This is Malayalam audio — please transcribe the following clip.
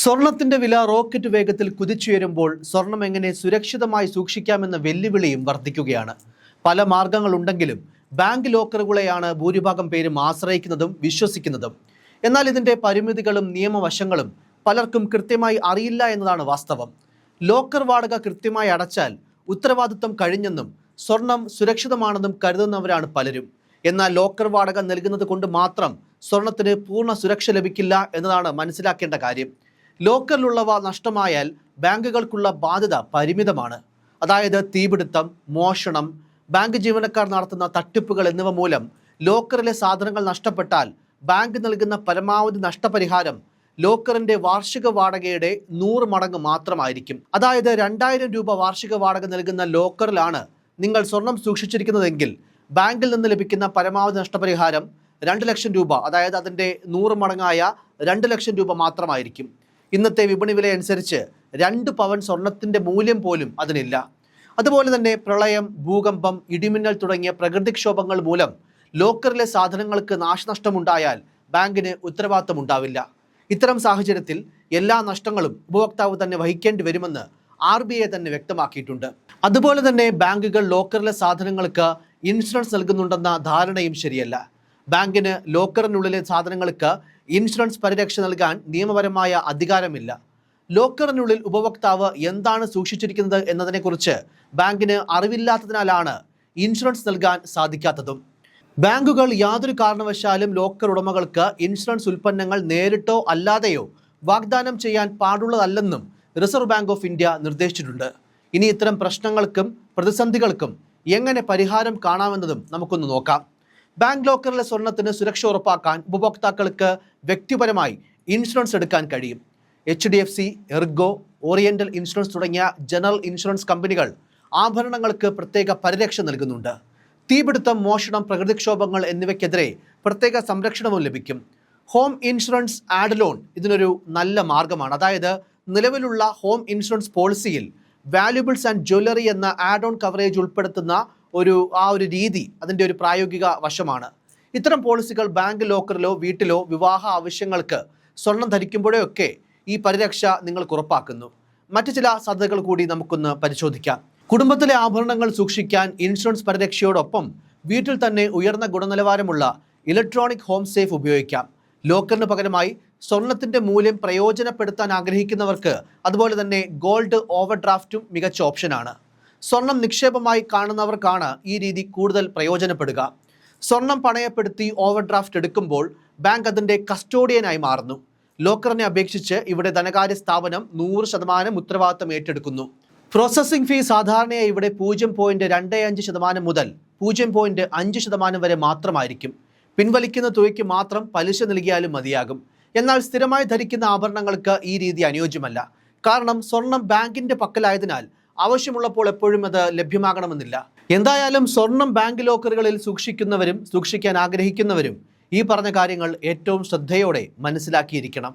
സ്വർണത്തിന്റെ വില റോക്കറ്റ് വേഗത്തിൽ കുതിച്ചുയരുമ്പോൾ സ്വർണം എങ്ങനെ സുരക്ഷിതമായി സൂക്ഷിക്കാമെന്ന വെല്ലുവിളിയും വർദ്ധിക്കുകയാണ്. പല മാർഗങ്ങളുണ്ടെങ്കിലും ബാങ്ക് ലോക്കറുകളെയാണ് ഭൂരിഭാഗം പേരും ആശ്രയിക്കുന്നതും വിശ്വസിക്കുന്നതും. എന്നാൽ ഇതിന്റെ പരിമിതികളും നിയമവശങ്ങളും പലർക്കും കൃത്യമായി അറിയില്ല എന്നതാണ് വാസ്തവം. ലോക്കർ വാടക കൃത്യമായി അടച്ചാൽ ഉത്തരവാദിത്വം കഴിഞ്ഞെന്നും സ്വർണം സുരക്ഷിതമാണെന്നും കരുതുന്നവരാണ് പലരും. എന്നാൽ ലോക്കർ വാടക നൽകുന്നത് കൊണ്ട് മാത്രം സ്വർണത്തിന് പൂർണ സുരക്ഷ ലഭിക്കില്ല എന്നതാണ് മനസ്സിലാക്കേണ്ട കാര്യം. ലോക്കറിലുള്ളവ നഷ്ടമായാൽ ബാങ്കുകൾക്കുള്ള ബാധ്യത പരിമിതമാണ്. അതായത് തീപിടുത്തം മോഷണം ബാങ്ക് ജീവനക്കാർ നടത്തുന്ന തട്ടിപ്പുകൾ എന്നിവ മൂലം ലോക്കറിലെ സാധനങ്ങൾ നഷ്ടപ്പെട്ടാൽ ബാങ്ക് നൽകുന്ന പരമാവധി നഷ്ടപരിഹാരം ലോക്കറിന്റെ വാർഷിക വാടകയുടെ നൂറ് മടങ്ങ് മാത്രമായിരിക്കും. അതായത് രണ്ടായിരം രൂപ വാർഷിക വാടക നൽകുന്ന ലോക്കറിലാണ് നിങ്ങൾ സ്വർണം സൂക്ഷിച്ചിരിക്കുന്നതെങ്കിൽ ബാങ്കിൽ നിന്ന് ലഭിക്കുന്ന പരമാവധി നഷ്ടപരിഹാരം രണ്ട് ലക്ഷം രൂപ അതായത് അതിന്റെ നൂറ് മടങ്ങായ രണ്ട് ലക്ഷം രൂപ മാത്രമായിരിക്കും. ഇന്നത്തെ വിപണി വില അനുസരിച്ച് രണ്ട് പവൻ സ്വർണത്തിന്റെ മൂല്യം പോലും അതിനില്ല. അതുപോലെ തന്നെ പ്രളയം ഭൂകമ്പം ഇടിമിന്നൽ തുടങ്ങിയ പ്രകൃതിക്ഷോഭങ്ങൾ മൂലം ലോക്കറിലെ സാധനങ്ങൾക്ക് നാശനഷ്ടമുണ്ടായാൽ ബാങ്കിന് ഉത്തരവാദിത്തം ഉണ്ടാവില്ല ഇത്തരം സാഹചര്യത്തിൽ എല്ലാ നഷ്ടങ്ങളും ഉപഭോക്താവ് തന്നെ വഹിക്കേണ്ടി വരുമെന്ന് ആർ ബി ഐ തന്നെ വ്യക്തമാക്കിയിട്ടുണ്ട്. അതുപോലെ തന്നെ ബാങ്കുകൾ ലോക്കറിലെ സാധനങ്ങൾക്ക് ഇൻഷുറൻസ് നൽകുന്നുണ്ടെന്ന ധാരണയും ശരിയല്ല. ബാങ്കിന് ലോക്കറിനുള്ളിലെ സാധനങ്ങൾക്ക് ഇൻഷുറൻസ് പരിരക്ഷ നൽകാൻ നിയമപരമായ അധികാരമില്ല. ലോക്കറിനുള്ളിൽ ഉപഭോക്താവ് എന്താണ് സൂക്ഷിച്ചിരിക്കുന്നത് എന്നതിനെക്കുറിച്ച് ബാങ്കിന് അറിവില്ലാത്തതിനാലാണ് ഇൻഷുറൻസ് നൽകാൻ സാധിക്കാത്തതും. ബാങ്കുകൾ യാതൊരു കാരണവശാലും ലോക്കർ ഉടമകൾക്ക് ഇൻഷുറൻസ് ഉൽപ്പന്നങ്ങൾ നേരിട്ടോ അല്ലാതെയോ വാഗ്ദാനം ചെയ്യാൻ പാടുള്ളതല്ലെന്നും റിസർവ് ബാങ്ക് ഓഫ് ഇന്ത്യ നിർദ്ദേശിച്ചിട്ടുണ്ട്. ഇനി ഇത്തരം പ്രശ്നങ്ങൾക്കും പ്രതിസന്ധികൾക്കും എങ്ങനെ പരിഹാരം കാണാമെന്നതും നമുക്കൊന്ന് നോക്കാം. ബാങ്ക് ലോക്കറിലെ സ്വർണത്തിന് സുരക്ഷ ഉറപ്പാക്കാൻ ഉപഭോക്താക്കൾക്ക് വ്യക്തിപരമായി ഇൻഷുറൻസ് എടുക്കാൻ കഴിയും. H D F C Ergo Oriental insurance തുടങ്ങിയ ജനറൽ ഇൻഷുറൻസ് കമ്പനികൾ ആഭരണങ്ങൾക്ക് പ്രത്യേക പരിരക്ഷ നൽകുന്നുണ്ട്. തീപിടുത്തം മോഷണം പ്രകൃതിക്ഷോഭങ്ങൾ എന്നിവയ്ക്കെതിരെ പ്രത്യേക സംരക്ഷണവും ലഭിക്കും. ഹോം ഇൻഷുറൻസ് ആഡ് ലോൺ ഇതിനൊരു നല്ല മാർഗമാണ്. അതായത് നിലവിലുള്ള ഹോം ഇൻഷുറൻസ് പോളിസിയിൽ വാല്യുബിൾസ് ആൻഡ് ജ്വല്ലറി എന്ന ആഡ് ഓൺ കവറേജ് ഉൾപ്പെടുത്തുന്ന ഒരു ആ ഒരു രീതി അതിന്റെ ഒരു പ്രായോഗിക വശമാണ്. ഇത്തരം പോളിസികൾ ബാങ്ക് ലോക്കറിലോ വീട്ടിലോ വിവാഹ ആവശ്യങ്ങൾക്ക് സ്വർണം ധരിക്കുമ്പോഴൊക്കെ ഈ പരിരക്ഷ നിങ്ങൾക്ക് ഉറപ്പാക്കുന്നു. മറ്റു ചില സാധ്യതകൾ കൂടി നമുക്കൊന്ന് പരിശോധിക്കാം. കുടുംബത്തിലെ ആഭരണങ്ങൾ സൂക്ഷിക്കാൻ ഇൻഷുറൻസ് പരിരക്ഷയോടൊപ്പം വീട്ടിൽ തന്നെ ഉയർന്ന ഗുണനിലവാരമുള്ള ഇലക്ട്രോണിക് ഹോം സേഫ് ഉപയോഗിക്കാം. ലോക്കറിന് പകരമായി സ്വർണത്തിന്റെ മൂല്യം പ്രയോജനപ്പെടുത്താൻ ആഗ്രഹിക്കുന്നവർക്ക് അതുപോലെ തന്നെ ഗോൾഡ് ഓവർ ഡ്രാഫ്റ്റും മികച്ച ഓപ്ഷനാണ്. സ്വർണം നിക്ഷേപമായി കാണുന്നവർക്കാണ് ഈ രീതി കൂടുതൽ പ്രയോജനപ്പെടുക. സ്വർണം പണയപ്പെടുത്തി ഓവർഡ്രാഫ്റ്റ് എടുക്കുമ്പോൾ ബാങ്ക് അതിന്റെ കസ്റ്റോഡിയനായി മാറുന്നു. ലോക്കറിനെ അപേക്ഷിച്ച് ഇവിടെ ധനകാര്യ സ്ഥാപനം നൂറ് ശതമാനം ഉത്തരവാദിത്തം ഏറ്റെടുക്കുന്നു. പ്രോസസ്സിംഗ് ഫീ സാധാരണയായി ഇവിടെ പൂജ്യം പോയിന്റ് രണ്ട് അഞ്ച് ശതമാനം മുതൽ പൂജ്യം പോയിന്റ് അഞ്ച് ശതമാനം വരെ മാത്രമായിരിക്കും. പിൻവലിക്കുന്ന തുകയ്ക്ക് മാത്രം പലിശ നൽകിയാലും മതിയാകും. എന്നാൽ സ്ഥിരമായി ധരിക്കുന്ന ആഭരണങ്ങൾക്ക് ഈ രീതി അനുയോജ്യമല്ല. കാരണം സ്വർണം ബാങ്കിന്റെ പക്കലായതിനാൽ ആവശ്യമുള്ളപ്പോൾ എപ്പോഴും അത് ലഭ്യമാകണമെന്നില്ല. എന്തായാലും സ്വർണം ബാങ്ക് ലോക്കറുകളിൽ സൂക്ഷിക്കുന്നവരും സൂക്ഷിക്കാൻ ആഗ്രഹിക്കുന്നവരും ഈ പറഞ്ഞ കാര്യങ്ങൾ ഏറ്റവും ശ്രദ്ധയോടെ മനസ്സിലാക്കിയിരിക്കണം.